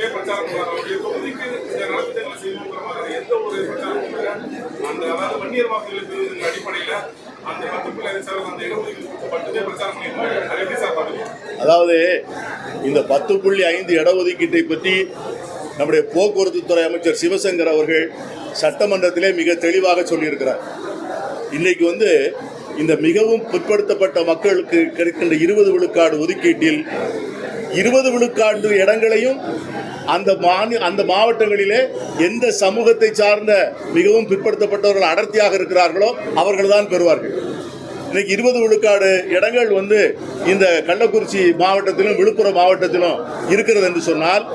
இடத்துலயே பிரச்சாரம் பண்ணாங்க தொகுதிக்கு இந்த நலத்திட்டங்களை செய்யணுங்கிற மாதிரி எந்த ஒரு பிரச்சாரம் அந்த அதாவது வன்னியர் வாக்குகளுக்கு அடிப்படையில் அந்த பத்து சார் அந்த இடஒதுக்கீடு மட்டுமே பிரச்சாரம் பண்ணியிருக்காங்க. சார் பார்த்துக்கோங்க அதாவது இந்த பத்து புள்ளி ஐந்து இடஒதுக்கீட்டை பற்றி நம்முடைய போக்குவரத்துத்துறை அமைச்சர் சிவசங்கர் அவர்கள் சட்டமன்றத்திலே மிக தெளிவாக சொல்லியிருக்கிறார். இன்றைக்கு வந்து இந்த மிகவும் பிற்படுத்தப்பட்ட மக்களுக்கு கிடைக்கின்ற இருபது விழுக்காடு ஒதுக்கீட்டில் இருபது விழுக்காடு இடங்களையும் அந்த மாநில அந்த மாவட்டங்களிலே எந்த சமூகத்தை சார்ந்த மிகவும் பிற்படுத்தப்பட்டவர்கள் அடர்த்தியாக இருக்கிறார்களோ அவர்கள் தான் பெறுவார்கள். இன்னைக்கு இருபது விழுக்காடு இடங்கள் வந்து இந்த கள்ளக்குறிச்சி மாவட்டத்திலும் விழுப்புரம் மாவட்டத்திலும் இருக்கிறது என்று சொன்னால்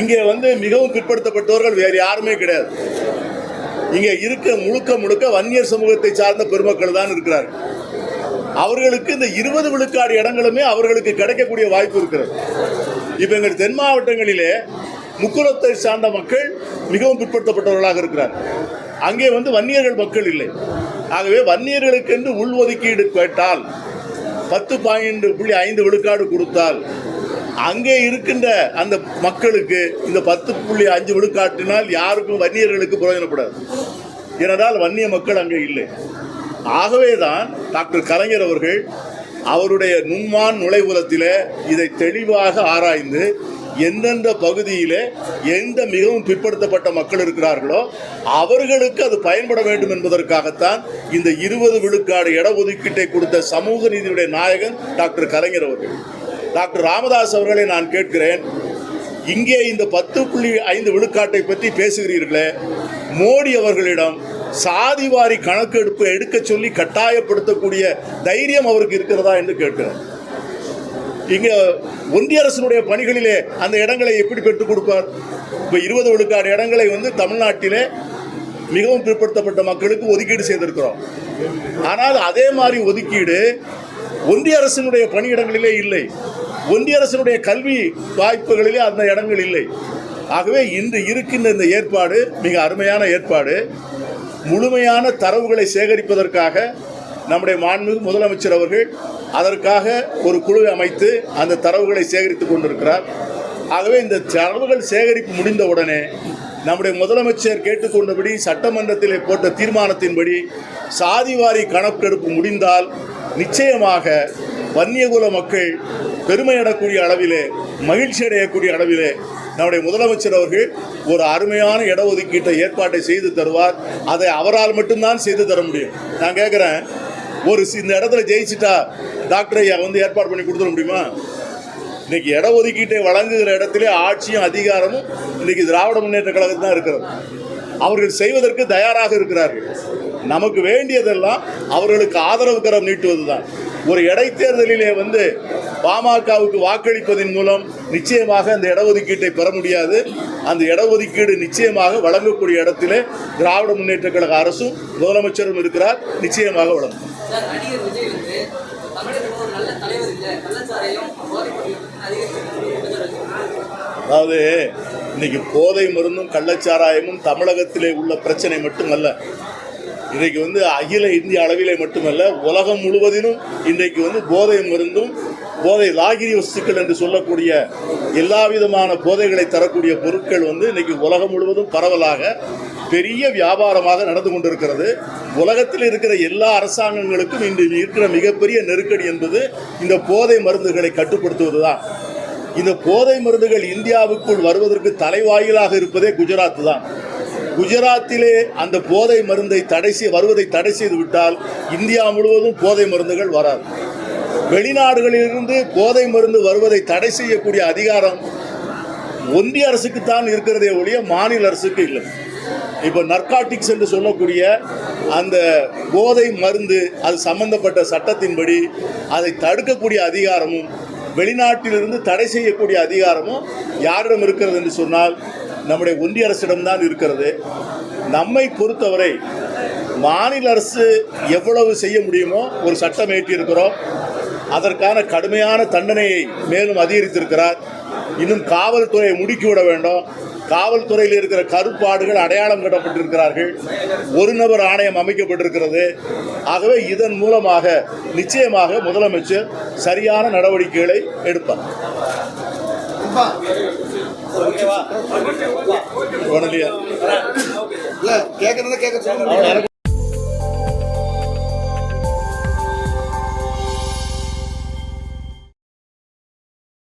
இங்கே வந்து மிகவும் பிற்படுத்தப்பட்டவர்கள் வேறு யாருமே கிடையாது. இங்கே இருக்க முழுக்க முழுக்க வன்னியர் சமூகத்தை சார்ந்த பெருமக்கள் தான் இருக்கிறார்கள். அவர்களுக்கு இந்த இருபது விழுக்காடு இடங்களுமே அவர்களுக்கு கிடைக்கக்கூடிய வாய்ப்பு இருக்கிறது. இப்போ எங்கள் தென் மாவட்டங்களிலே முக்குலத்தை சார்ந்த மக்கள் மிகவும் பிற்படுத்தப்பட்டவர்களாக இருக்கிறார். அங்கே வந்து வன்னியர்கள் மக்கள் இல்லை. ஆகவே வன்னியர்களுக்கென்று உள்ஒதுக்கீடு கேட்டால் பத்து பாயிண்ட் புள்ளி ஐந்து விழுக்காடு கொடுத்தால் அங்கே இருக்கின்ற அந்த மக்களுக்கு இந்த பத்து புள்ளி அஞ்சு விழுக்காட்டினால் யாருக்கும் வன்னியர்களுக்கு பிரயோஜனப்படாது. ஏனென்றால் வன்னிய மக்கள் அங்கே இல்லை. ஆகவே தான் டாக்டர் கலைஞர் அவர்கள் அவருடைய நுண்மான் நுழைவுலத்தில் இதை தெளிவாக ஆராய்ந்து எந்தெந்த பகுதியிலே எந்த மிகவும் பிற்படுத்தப்பட்ட மக்கள் இருக்கிறார்களோ அவர்களுக்கு அது பயன்பட வேண்டும் என்பதற்காகத்தான் இந்த இருபது விழுக்காடு இடஒதுக்கீட்டை கொடுத்த சமூக நீதியுடைய நாயகன் டாக்டர் கலைஞர் அவர்கள். டாக்டர் ராமதாஸ் அவர்களை நான் கேட்கிறேன். இங்கே இந்த பத்து புள்ளி ஐந்து விழுக்காட்டை பற்றி பேசுகிறீர்களே. மோடி அவர்களிடம் சாதிவாரி கணக்கெடுப்பு எடுக்க சொல்லி கட்டாயப்படுத்தக்கூடிய தைரியம் அவருக்கு இருக்கிறதா என்று கேட்கிறார் இங்க ஒன்றிய அரசினுடைய பணிகளிலே அந்த இடங்களை எப்படி பெற்றுக் கொடுப்பார்? இப்போ இருபது விழுக்காடு இடங்களை வந்து தமிழ்நாட்டிலே மிகவும் பிற்படுத்தப்பட்ட மக்களுக்கு ஒதுக்கீடு செய்திருக்கிறோம். ஆனால் அதே மாதிரி ஒதுக்கீடு ஒன்றிய அரசினுடைய பணியிடங்களிலே இல்லை. ஒன்றிய அரசினுடைய கல்வி வாய்ப்புகளிலே அந்த இடங்கள் இல்லை. ஆகவே இன்று இருக்கின்ற இந்த ஏற்பாடு மிக அருமையான ஏற்பாடு. முழுமையான தரவுகளை சேகரிப்பதற்காக நம்முடைய மாண்புமிகு முதலமைச்சர் அவர்கள் அதற்காக ஒரு குழுவை அமைத்து அந்த தரவுகளை சேகரித்துக் கொண்டிருக்கிறார். ஆகவே இந்த தரவுகள் சேகரிப்பு முடிந்தவுடனே நம்முடைய முதலமைச்சர் கேட்டுக்கொண்டபடி சட்டமன்றத்திலே போட்ட தீர்மானத்தின்படி சாதிவாரி கணக்கெடுப்பு முடிந்தால் நிச்சயமாக வன்னியகுல மக்கள் பெருமையிடக்கூடிய அளவிலே மகிழ்ச்சி அடையக்கூடிய அளவிலே நம்முடைய முதலமைச்சர் அவர்கள் ஒரு அருமையான இடஒதுக்கீட்டை ஏற்பாட்டை செய்து தருவார். அதை அவரால் மட்டும்தான் செய்து தர முடியும். நான் கேட்குறேன் ஒரு சி- இந்த இடத்துல ஜெயிச்சிட்டா டாக்டர் ஐயா வந்து ஏற்பாடு பண்ணி கொடுத்துட முடியுமா? இன்னைக்கு இடஒதுக்கீட்டை வழங்குகிற இடத்துல ஆட்சியும் அதிகாரமும் இன்னைக்கு திராவிட முன்னேற்ற கழகத்தில் தான் இருக்கிறது. அவர்கள் செய்வதற்கு தயாராக இருக்கிறார்கள். நமக்கு வேண்டியதெல்லாம் அவர்களுக்கு ஆதரவு கரம் நீட்டுவதுதான். ஒரு இடைத்தேர்தலிலே வந்து பாமகவுக்கு வாக்களிப்பதன் மூலம் நிச்சயமாக அந்த இடஒதுக்கீட்டை பெற முடியாது. அந்த இடஒதுக்கீடு நிச்சயமாக வழங்கக்கூடிய இடத்திலே திராவிட முன்னேற்ற கழக அரசும் முதலமைச்சரும் இருக்கிறார். நிச்சயமாக வழங்கும். அதாவது இன்னைக்கு போதை மருந்தும் கள்ளச்சாராயமும் தமிழகத்திலே உள்ள பிரச்சனை மட்டுமல்ல. இன்றைக்கு வந்து அகில இந்திய அளவிலே மட்டுமல்ல உலகம் முழுவதிலும் இன்றைக்கு வந்து போதை மருந்தும் போதை லாகிரி வஸ்துக்கள் என்று சொல்லக்கூடிய எல்லா விதமான போதைகளை தரக்கூடிய பொருட்கள் வந்து இன்றைக்கி உலகம் முழுவதும் பரவலாக பெரிய வியாபாரமாக நடந்து கொண்டிருக்கிறது. உலகத்தில் இருக்கிற எல்லா அரசாங்கங்களுக்கும் இன்று இருக்கிற மிகப்பெரிய நெருக்கடி என்பது இந்த போதை மருந்துகளை கட்டுப்படுத்துவது தான் இந்த போதை மருந்துகள் இந்தியாவுக்குள் வருவதற்கு தலைவாயிலாக இருப்பதே குஜராத் தான். குஜராத்திலே அந்த போதை மருந்தை தடை செய்ய வருவதை தடை செய்து விட்டால் இந்தியா முழுவதும் போதை மருந்துகள் வராது. வெளிநாடுகளிலிருந்து போதை மருந்து வருவதை தடை செய்யக்கூடிய அதிகாரம் ஒன்றிய அரசுக்கு தான் இருக்கிறதே ஒழிய மாநில அரசுக்கு இல்லை. இப்போ நர்காட்டிக்ஸ் என்று சொல்லக்கூடிய அந்த போதை மருந்து அது சம்பந்தப்பட்ட சட்டத்தின்படி அதை தடுக்கக்கூடிய அதிகாரமும் வெளிநாட்டிலிருந்து தடை செய்யக்கூடிய அதிகாரமும் யாரிடம் இருக்கிறது என்று சொன்னால் நம்முடைய ஒன்றிய அரசிடம்தான் இருக்கிறது. நம்மை பொறுத்தவரை மாநில அரசு எவ்வளவு செய்ய முடியுமோ ஒரு சட்டம் ஏற்றியிருக்கிறோம். அதற்கான கடுமையான தண்டனையை மேலும் அதிகரித்திருக்கிறார். இன்னும் காவல்துறையை முடுக்கிவிட வேண்டும். காவல்துறையில் இருக்கிற கருப்பாடுகள் அடையாளம் கட்டப்பட்டிருக்கிறார்கள். ஒரு நபர் ஆணையம் அமைக்கப்பட்டிருக்கிறது. ஆகவே இதன் மூலமாக நிச்சயமாக முதலமைச்சர் சரியான நடவடிக்கைகளை எடுப்பார். உடனடியா இல்ல கேட்கறத கேட்க சொல்லுங்க